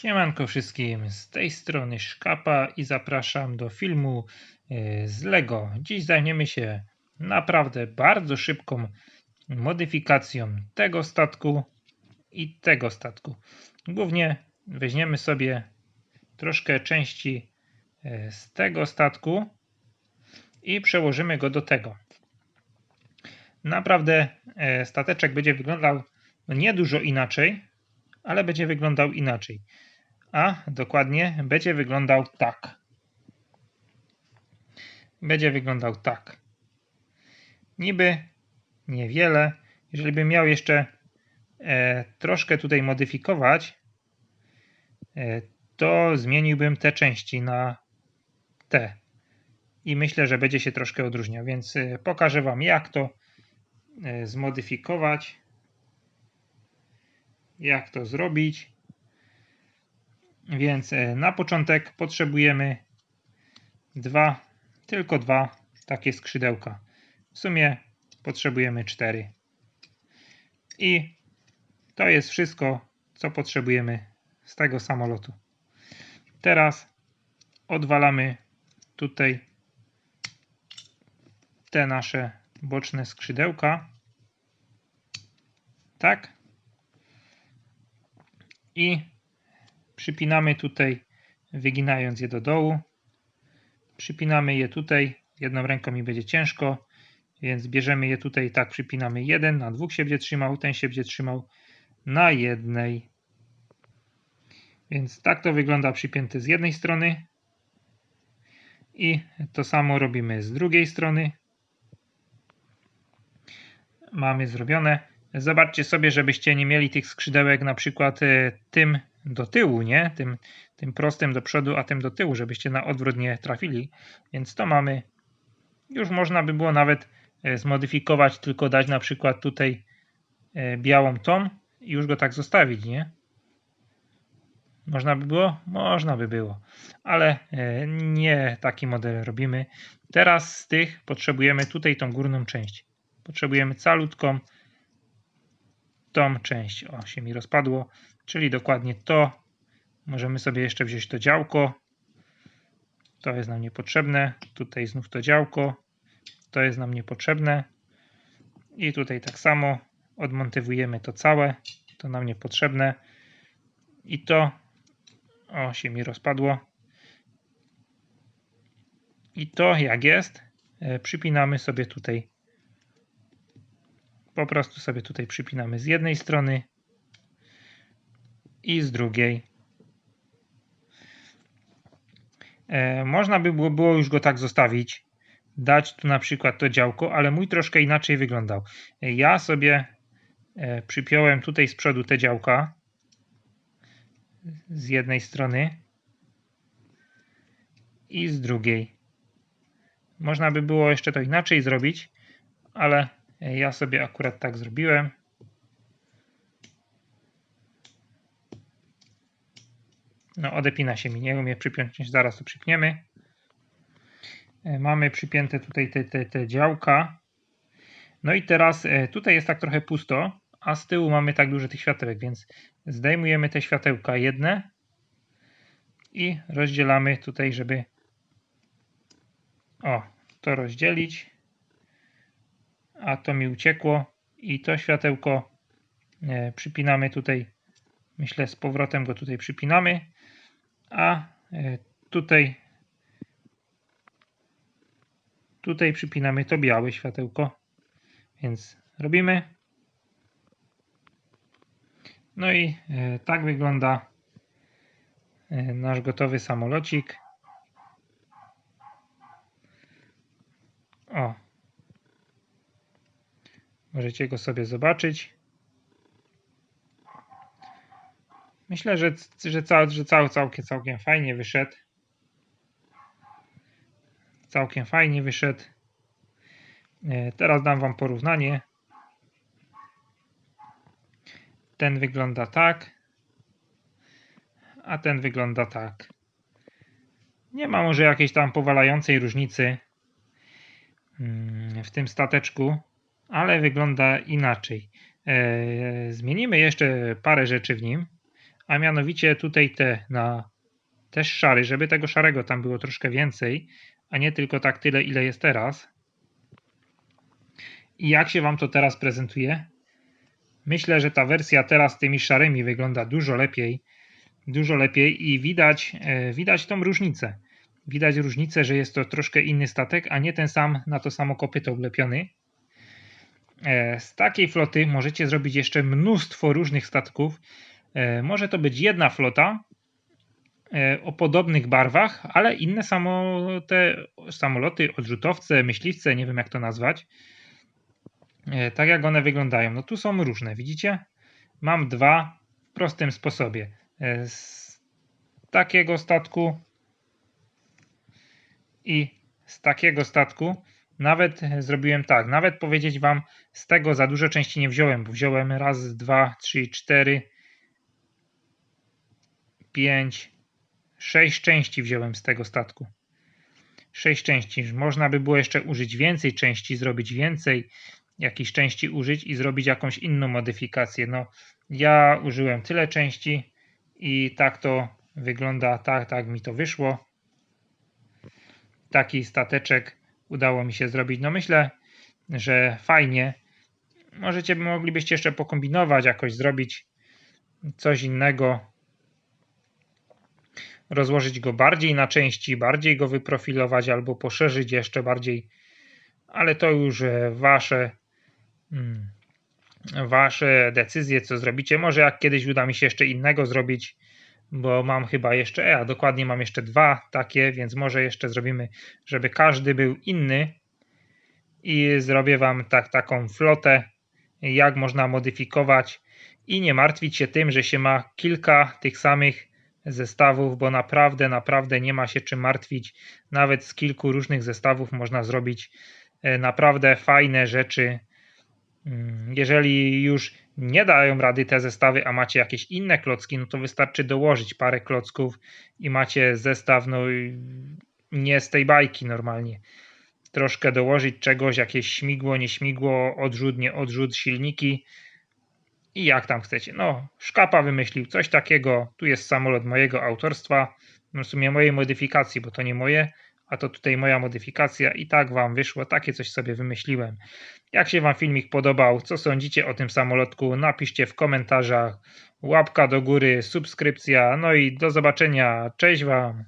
Siemanko wszystkim, z tej strony Szkapa i zapraszam do filmu e, z Lego. Dziś zajmiemy się naprawdę bardzo szybką modyfikacją tego statku i tego statku. Głównie weźmiemy sobie troszkę części e, z tego statku i przełożymy go do tego. Naprawdę e, stateczek będzie wyglądał nie dużo inaczej, ale będzie wyglądał inaczej. A dokładnie będzie wyglądał tak. Będzie wyglądał tak. Niby niewiele. Jeżeli bym miał jeszcze e, troszkę tutaj modyfikować, e, to zmieniłbym te części na te. I myślę, że będzie się troszkę odróżniał, więc e, pokażę Wam jak to e, zmodyfikować jak to zrobić. Więc e, na początek potrzebujemy dwa, tylko dwa takie skrzydełka. W sumie potrzebujemy cztery. I to jest wszystko, co potrzebujemy z tego samolotu. Teraz odwalamy tutaj te nasze boczne skrzydełka. Tak i przypinamy tutaj, wyginając je do dołu. Przypinamy je tutaj, jedną ręką mi będzie ciężko, więc bierzemy je tutaj, tak przypinamy jeden, na dwóch się będzie trzymał, ten się będzie trzymał na jednej. Więc tak to wygląda przypięty z jednej strony i to samo robimy z drugiej strony. Mamy zrobione. Zobaczcie sobie, żebyście nie mieli tych skrzydełek na przykład e, tym do tyłu, nie? Tym, tym prostym do przodu, a tym do tyłu, żebyście na odwrót nie trafili. Więc to mamy. Już można by było nawet e, zmodyfikować, tylko dać na przykład tutaj e, białą tą i już go tak zostawić, nie? Można by było? Można by było, ale nie taki model robimy. Teraz z tych potrzebujemy tutaj tą górną część. Potrzebujemy calutką tą część. O, się mi rozpadło, czyli dokładnie to. Możemy sobie jeszcze wziąć to działko. To jest nam niepotrzebne. Tutaj znów to działko. To jest nam niepotrzebne. I tutaj tak samo odmontowujemy to całe. To nam niepotrzebne. I to, o, się mi rozpadło. I to jak jest, e, przypinamy sobie tutaj po prostu sobie tutaj przypinamy z jednej strony i z drugiej. E, można by było, już go tak zostawić, dać tu na przykład to działko, ale mój troszkę inaczej wyglądał. E, ja sobie e, przypiąłem tutaj z przodu te działka z jednej strony i z drugiej. Można by było jeszcze to inaczej zrobić, ale ja sobie akurat tak zrobiłem. No, odepina się mi, nie umie przypiąć, zaraz to przypniemy. E, mamy przypięte tutaj te, te, te działka. No i teraz e, tutaj jest tak trochę pusto, a z tyłu mamy tak dużo tych światełek, więc zdejmujemy te światełka jedne i rozdzielamy tutaj, żeby o, to rozdzielić a to mi uciekło i to światełko e, przypinamy tutaj, myślę z powrotem go tutaj przypinamy, a e, tutaj tutaj przypinamy to białe światełko, więc robimy. No i e, tak wygląda nasz gotowy samolocik. O, Możecie go sobie zobaczyć. Myślę, że, że, cał, że cał, całkiem, całkiem fajnie wyszedł. Całkiem fajnie wyszedł. E, teraz dam Wam porównanie. Ten wygląda tak, a ten wygląda tak. Nie ma może jakiejś tam powalającej różnicy mm, w tym stateczku ale wygląda inaczej. E, zmienimy jeszcze parę rzeczy w nim, a mianowicie tutaj te na też szary, żeby tego szarego tam było troszkę więcej, a nie tylko tak tyle, ile jest teraz. I jak się Wam to teraz prezentuje? Myślę, że ta wersja teraz z tymi szarymi wygląda dużo lepiej, dużo lepiej i widać, e, widać tą różnicę. Widać różnicę, że jest to troszkę inny statek, a nie ten sam na to samo kopyto wlepiony. E, z takiej floty możecie zrobić jeszcze mnóstwo różnych statków. E, może to być jedna flota o podobnych barwach, ale inne samo te samoloty, odrzutowce, myśliwce, nie wiem jak to nazwać. Tak jak one wyglądają. No tu są różne, widzicie? Mam dwa w prostym sposobie. Z takiego statku i z takiego statku nawet zrobiłem tak, nawet powiedzieć Wam, z tego za dużo części nie wziąłem, bo wziąłem raz, dwa, trzy, cztery, pięć, sześć części wziąłem z tego statku. Sześć części. Można by było jeszcze użyć więcej części, zrobić więcej jakiejś części użyć i zrobić jakąś inną modyfikację. No, ja użyłem tyle części i tak to wygląda, tak, tak mi to wyszło taki stateczek udało mi się zrobić. No myślę, że fajnie. Możecie, moglibyście jeszcze pokombinować, jakoś zrobić coś innego. Rozłożyć go bardziej na części, bardziej go wyprofilować albo poszerzyć jeszcze bardziej. Ale to już e, wasze, hmm, wasze decyzje, co zrobicie. Może jak kiedyś uda mi się jeszcze innego zrobić, bo mam chyba jeszcze, e, a dokładnie mam jeszcze dwa takie, więc może jeszcze zrobimy, żeby każdy był inny i zrobię Wam tak, taką flotę, jak można modyfikować i nie martwić się tym, że się ma kilka tych samych zestawów, bo naprawdę, naprawdę nie ma się czym martwić. Nawet z kilku różnych zestawów można zrobić e, naprawdę fajne rzeczy. Mm, jeżeli już nie dają rady te zestawy, a macie jakieś inne klocki, no to wystarczy dołożyć parę klocków i macie zestaw, no nie z tej bajki normalnie. Troszkę dołożyć czegoś, jakieś śmigło, nie śmigło, odrzut, nie odrzut, silniki i jak tam chcecie. No, Szkapa wymyślił coś takiego, tu jest samolot mojego autorstwa, no w sumie mojej modyfikacji, bo to nie moje, a to tutaj moja modyfikacja i tak Wam wyszło, takie coś sobie wymyśliłem. Jak się Wam filmik podobał, co sądzicie o tym samolotku, napiszcie w komentarzach, łapka do góry, subskrypcja, no i do zobaczenia, cześć Wam!